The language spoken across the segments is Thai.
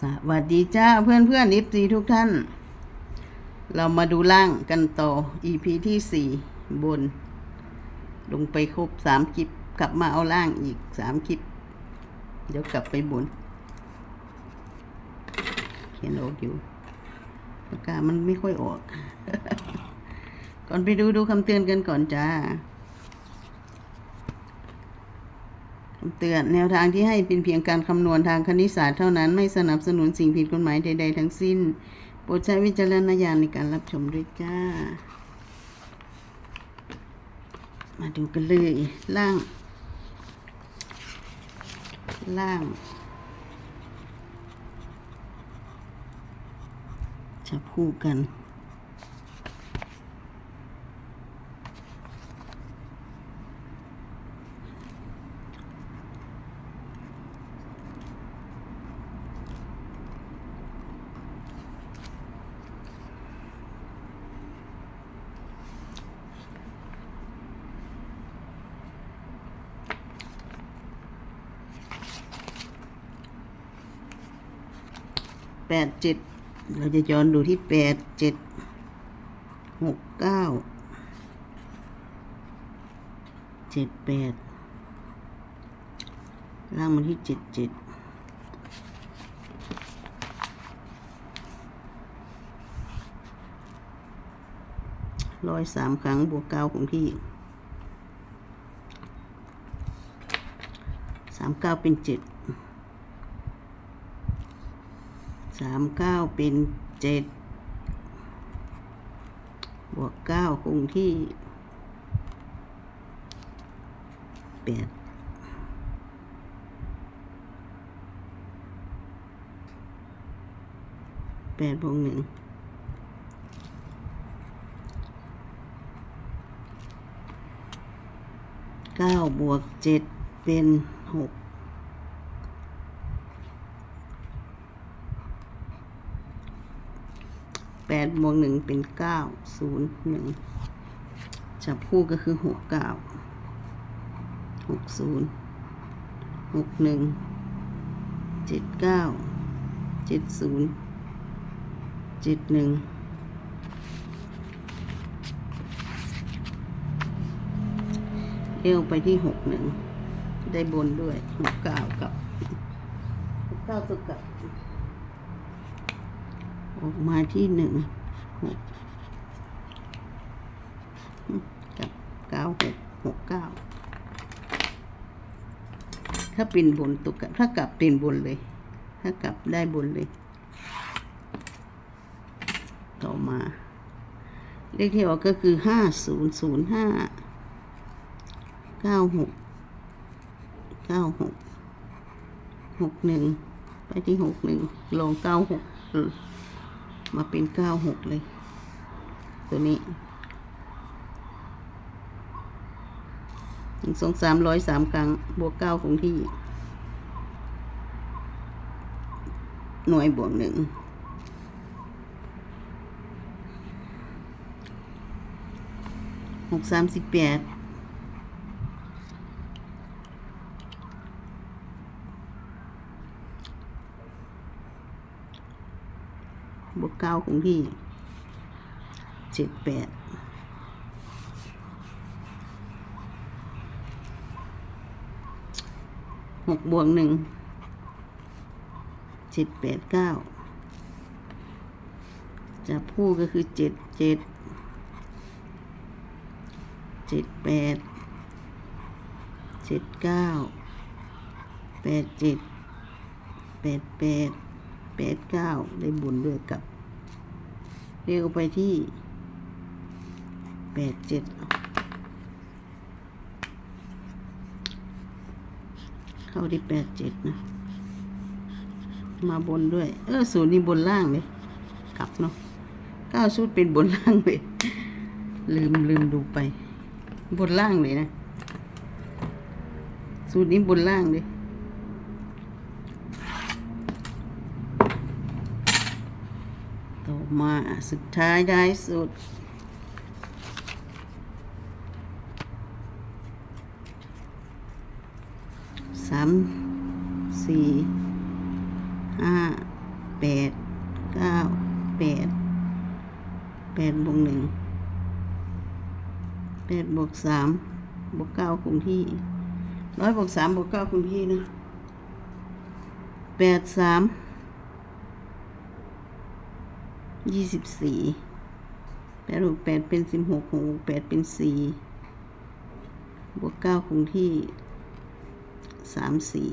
สวัสดีจ้าเพื่อนเพื่อนนิฟซีทุกท่าน เรามาดูล่างกันต่อ EP ที่สี่บน ลงไปครบสามคลิป กลับมาเอาล่างอีกสามคลิป เดี๋ยวกลับไปบน เขียนออกอยู่ปากกามันไม่ค่อยออก ก่อนไปดูดูคำเตือนกันก่อนจ้า คำ เตือนแนวทางที่ให้เป็นเพียงการคำนวณทางคณิตศาสตร์เท่านั้นไม่สนับสนุนสิ่งผิดกฎหมายใด ๆ ทั้งสิ้น โปรดใช้วิจารณญาณในการรับชมด้วยจ้า มาดูกันเลยล่าง ล่าง จะคู่กัน แปดเจ็ดเราจะย้อนดูที่แปดเจ็ดหกเก้าเจ็ดแปดล่างมาที่เจ็ดเจ็ดร้อยสามครั้งบวกเก้าของที่สามเก้าเป็นเจ็ด สามเก้าเป็นเจ็ดบวกเก้าคงที่แปดแปดบวกหนึ่งเก้าบวกเจ็ดเป็นหก แป ดบวกหนึ่งเป็นเก้าศูนย์หนึ่งจับคู่ก็คือหกเก้าหกศูนย์หกหนึ่งเจ็ดเก้าเจ็ดศูนย์เจ็ดหนึ่งเอวไปที่หกหนึ่งได้บนด้วยหกเก้ากับหกเก้าตัวกับ ออกมาที่หนึ่งหกกับเก้าหกหกเก้าถ้าเป็นบนตุกกับถ้ากลับเป็นบนเลย ถ้ากลับได้บนเลย ต่อมา เลขที่ออกก็คือห้าศูนย์ศูนย์ห้าเก้าหกเก้าหกหกหนึ่งไปที่หกหนึ่งลงเก้าหก มาเป็นเก้าหกเลย ตัวนี้หนึ่งสองสามร้อยสามครั้ง บวกเก้าคงที่ หน่วยบวกหนึ่งหกสามสิบแปด บวกเก้าคงที่เจ็ดแปดหกบวกหนึ่งเจ็ดแปดเก้าจับคู่ก็คือเจ็ดเจ็ดเจ็ดแปดเจ็ดเก้าแปดเจ็ดแปดแปดแปดเก้าได้บุญด้วยกับ เรียกไปที่แปดเจ็ดเข้าที่แปดเจ็ดนะ มาบนด้วย เออศูนย์นี่บนล่างเลยกลับเนาะเก้าชุดเป็นบนล่างเลย ลืมลืมดูไป บนล่างเลยนะ สูตรนี้บนล่างเลย ต่อมาสุดท้ายได้สุด สาม สี่ ห้า แปด เก้า แปด แปดบวกหนึ่ง แปดบวกสามบวกเก้าคงที่ร้อยบวกสามบวกเก้าคงที่นะแปดสาม ยี่สิบสี่แปดบวกแปดเป็นสิบหกหกบวกแปดเป็นสี่บวกเก้าคงที่สามสี่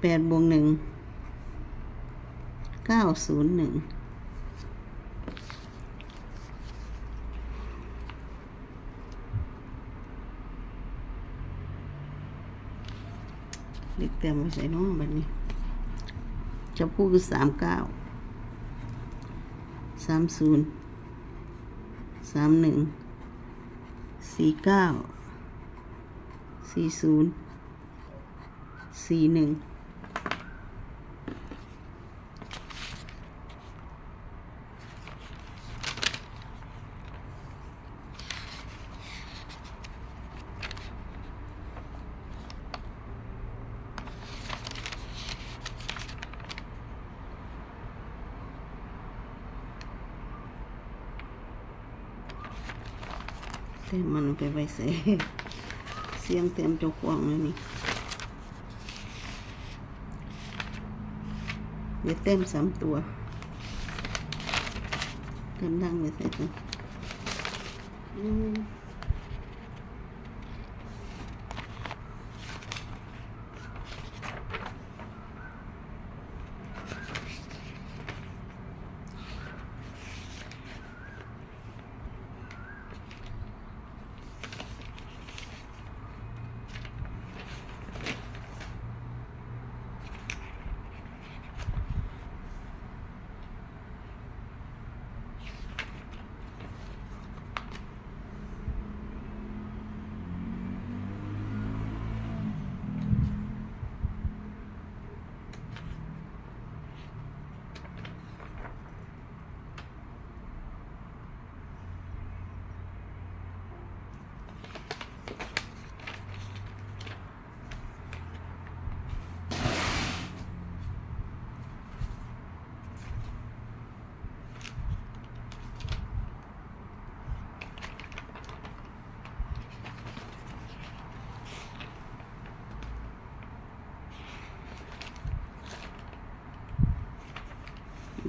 แปดบวกหนึ่งเก้าศูนย์หนึ่งเด็กเต็มไปใส่น้องแบบนี้ จะพูดคือสามเก้า สามศูนย์สามหนึ่งสี่เก้าสี่ศูนย์สี่หนึ่ง เต็มมันไปไว้ใส่เสียงเต็มเจ้าควงเลยนี่เดี๋ยวเต็มสามตัวเต็มดังไปใส่กัน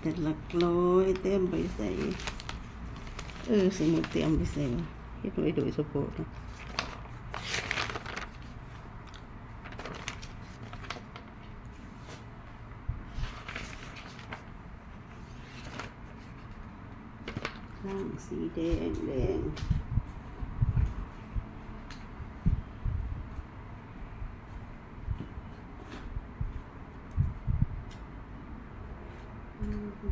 แต่หลักร้อยเต็มไปใส่ เออสมุดเต็มไปใส่เฮ็ดไว้โดยเฉพาะนะข้างสีแดงแดง เด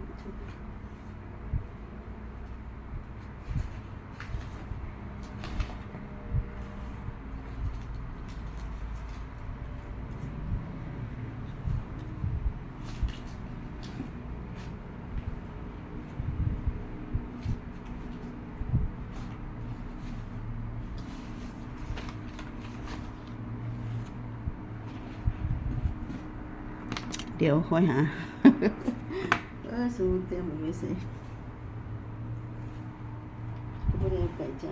ี๋ยวค่อยหา เออสมุดเต็มไปใส่ก็ไม่ได้เอาไปจั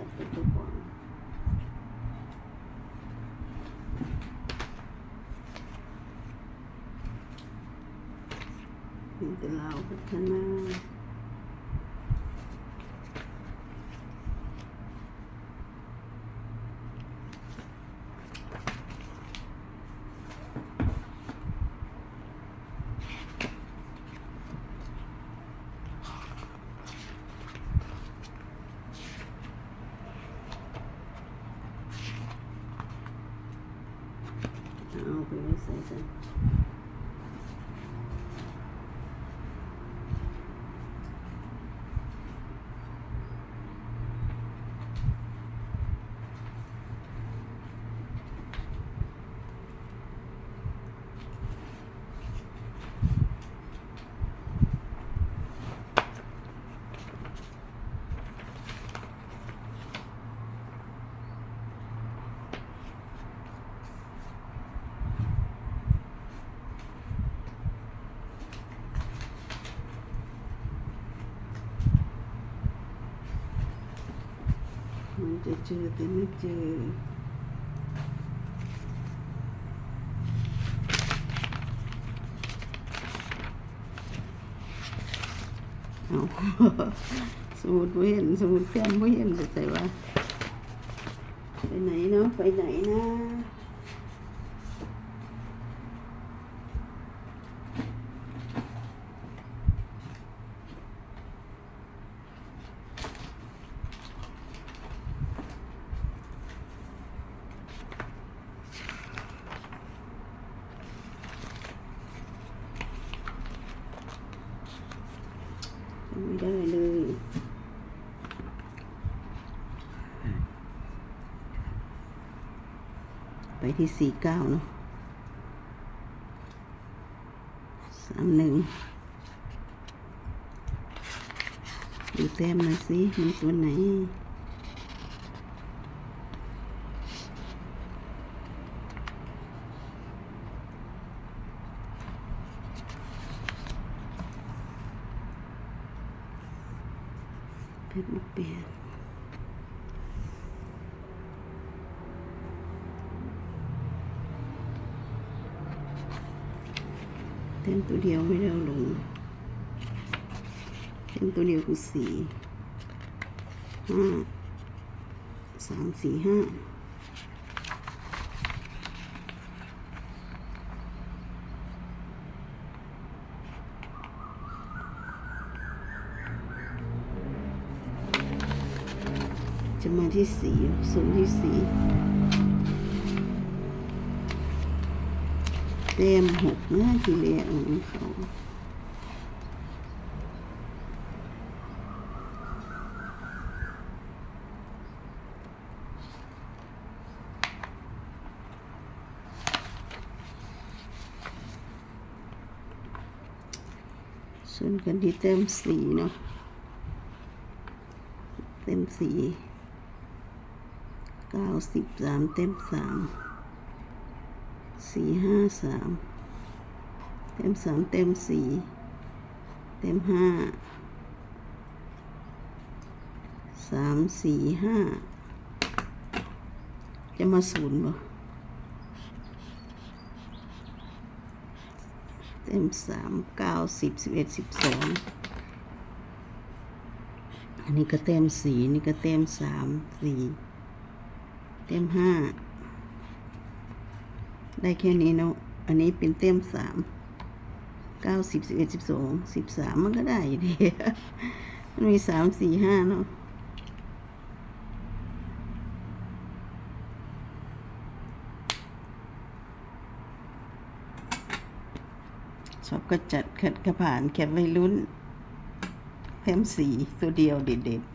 จะเจอแต่ไม่เจอเอาสูตรบ่เห็นสูตรแก้มบ่เห็นแต่แต่ว่าไปไหนเนาะไปไหนนะ ไม่ได้เลยไปที่สี่เก้าเนาะสามหนึ่งดูแต้มมาสิมันตัวไหน เพชรบุกเปียกเต็มตัวเดียวไม่ได้ลงเต็มตัวเดียวคือสี่ห้าสามสี่ห้า จะมาที่สี่สูงที่สีเต็มหกหนะทีเรียของเขาส่วนกันที่เต็มสีเนาะเต็มสี เก้าสิบสามเต็มสามสี่ห้าสามเต็มสามเต็มสี่เต็มห้าสามสี่ห้าจะมาศูนย์บ่เต็มสามเก้าสิบสิบเอ็ดสิบสองอันนี้ก็เต็มสี่นี่ก็เต็มสามสี่ เต็มห้า ได้แค่นี้เนาะ อันนี้เป็นเต็มสามเก้าสิบสิบเอ็ดสิบสองสิบสามมันก็ได้อยู่ดีมันมีสามสี่ห้าเนาะชอบก็จัดขัดกระผ่านแคบไว้ลุ้นแถมสีตัวเดียวเด็ดๆ